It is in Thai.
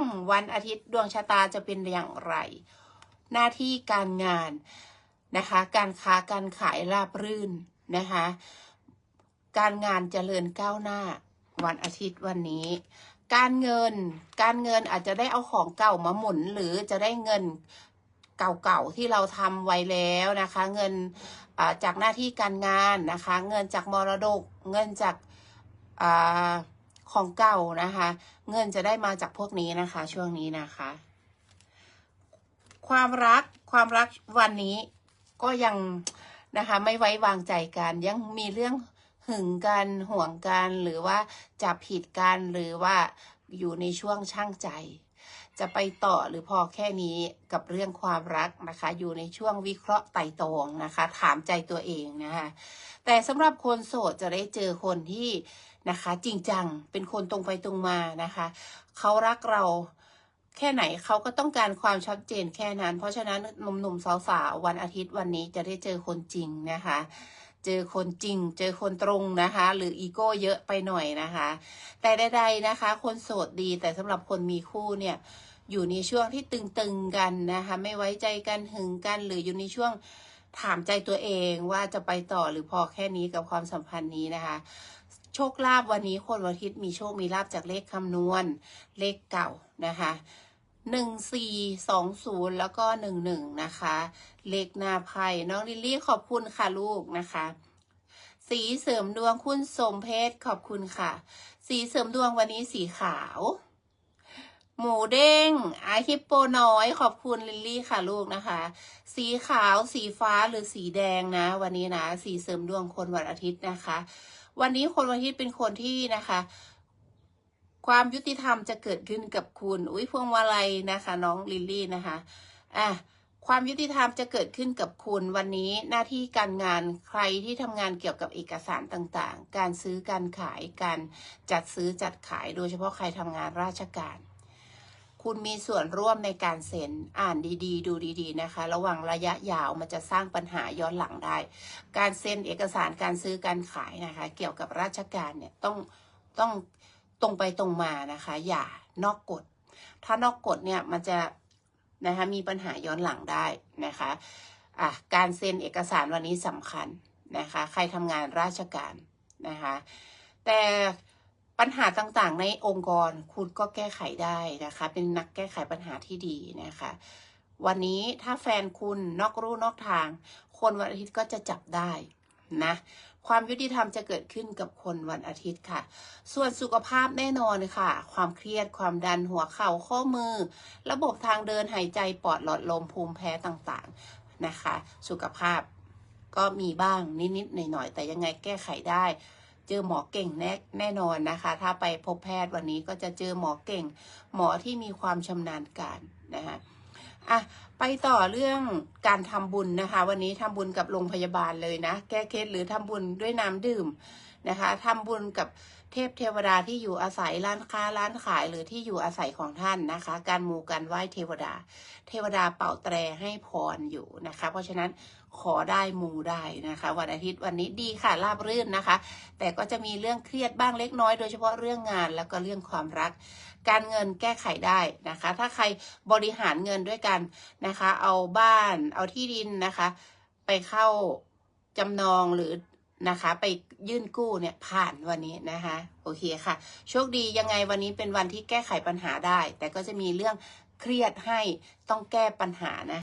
งวันอาทิตย์ดวงชะตาจะเป็นอย่างไร หน้าที่การงานนะคะ การค้าการขายราบรื่นนะคะ การงานเจริญก้าวหน้า วันอาทิตย์วันนี้ การเงิน การเงินอาจจะได้เอาของเก่ามาหมุนหรือจะได้เงินเก่าๆที่เราทำไว้แล้วนะคะ เงินจากหน้าที่การงานนะคะ เงินจากมรดก เงินจากอา ของเก่านะคะ เงินจะได้มาจากพวกนี้นะคะ ช่วงนี้นะคะ ความรักความรักวันนี้ก็ยังนะคะ ไม่ไว้วางใจกัน ยังมีเรื่องหึงกันห่วงกันหรือว่าจับผิดกันหรือว่าอยู่ในช่วงช่างใจ จะไปต่อหรือพอแค่นี้กับเรื่องความรักนะคะ อยู่ในช่วงวิเคราะห์ไต่ตรองนะคะ ถามใจตัวเองนะคะ แต่สำหรับคนโสดจะได้เจอคนที่ นะคะ จริงจังเป็นคนตรงไปตรงมานะคะเขารักเราแค่ไหนเขาก็ต้องการความชัดเจนแค่นั้น เพราะฉะนั้นหนุ่มๆสาวๆวันอาทิตย์วันนี้จะได้เจอคนจริงนะคะ เจอคนจริง เจอคนตรงนะคะ หรืออีโก้เยอะไปหน่อยนะคะ แต่ใดๆนะคะ คนโสดดีแต่สำหรับคนมีคู่เนี่ยอยู่ในช่วงที่ตึงๆกันนะคะ ไม่ไว้ใจกันหึงกัน หรืออยู่ในช่วงถามใจตัวเองว่าจะไปต่อหรือพอแค่นี้กับความสัมพันธ์นี้นะคะ โชคลาภวันนี้คนวันอาทิตย์มีโชคมีลาภจากเลขคำนวณ เลขเก่านะคะหนึ่งสี่สองศูนย์แล้วก็หนึ่งหนึ่งนะคะ เลขหน้าไพ่น้องลิลลี่ขอบคุณค่ะลูกนะคะ สีเสริมดวงคุณสมเพชรขอบคุณค่ะ สีเสริมดวงวันนี้สีขาว หมูเด้งไอฮิปโปน้อยขอบคุณลิลลี่ค่ะลูกนะคะ สีขาวสีฟ้าหรือสีแดงนะ วันนี้นะ สีเสริมดวงคนวันอาทิตย์นะคะ วันนี้คนวันที่เป็นคนที่นะคะ ความยุติธรรมจะเกิดขึ้นกับคุณ อุ้ยพวงมาลัยนะคะ น้องลิลลี่นะคะอะความยุติธรรมจะเกิดขึ้นกับคุณวันนี้หน้าที่การงานใครที่ทำงานเกี่ยวกับเอกสารต่างๆ การซื้อการขายการจัดซื้อจัดขายโดยเฉพาะใครทำงานราชการ คุณมีส่วนร่วมในการเซ็นอ่านดีๆ ดูดีๆนะคะ ระหว่างระยะยาวมันจะสร้างปัญหาย้อนหลังได้ การเซ็นเอกสารการซื้อการขายนะคะ เกี่ยวกับราชการเนี่ยต้องต้องตรงไปตรงมานะคะ อย่านอกกฎ ถ้านอกกฎเนี่ยมันจะนะคะมีปัญหาย้อนหลังได้นะคะอะการเซ็นเอกสารวันนี้สำคัญนะคะ ใครทำงานราชการนะคะ แต่ ปัญหาต่างๆ ในองค์กรคุณก็แก้ไขได้นะคะ เป็นนักแก้ไขปัญหาที่ดีนะคะ วันนี้ถ้าแฟนคุณนอกรูนอกทาง คนวันอาทิตย์ก็จะจับได้นะความยุติธรรมจะเกิดขึ้นกับคนวันอาทิตย์ค่ะ ส่วนสุขภาพแน่นอนค่ะ ความเครียดความดันหัวเข่าข้อมือ ระบบทางเดินหายใจปอดหลอดลมภูมิแพ้ต่างๆนะคะ สุขภาพก็มีบ้างนิดๆหน่อยๆแต่ยังไงแก้ไขได้ เจอหมอเก่งแน่แน่นอนนะคะ ถ้าไปพบแพทย์วันนี้ก็จะเจอหมอเก่ง หมอที่มีความชำนาญการนะคะอะไปต่อเรื่องการทำบุญนะคะ วันนี้ทำบุญกับโรงพยาบาลเลยนะ แก้เคล็ดหรือทำบุญด้วยน้ำดื่ม นะคะทำบุญกับเทพเทวดาที่อยู่อาศัยร้านค้าร้านขายหรือที่อยู่อาศัยของท่านนะคะ การมูการไหว้เทวดา เทวดาเป่าแตรให้พรอยู่นะคะ เพราะฉะนั้นขอได้มูได้นะคะ วันอาทิตย์วันนี้ดีค่ะราบรื่นนะคะ แต่ก็จะมีเรื่องเครียดบ้างเล็กน้อยโดยเฉพาะเรื่องงานแล้วก็เรื่องความรัก การเงินแก้ไขได้นะคะ ถ้าใครบริหารเงินด้วยกันนะคะ เอาบ้านเอาที่ดินนะคะ ไปเข้าจำนองหรือ นะคะ ไปยื่นกู้เนี่ยผ่านวันนี้นะคะโอเคค่ะ โชคดียังไงวันนี้เป็นวันที่แก้ไขปัญหาได้ แต่ก็จะมีเรื่องเครียดให้ต้องแก้ปัญหานะ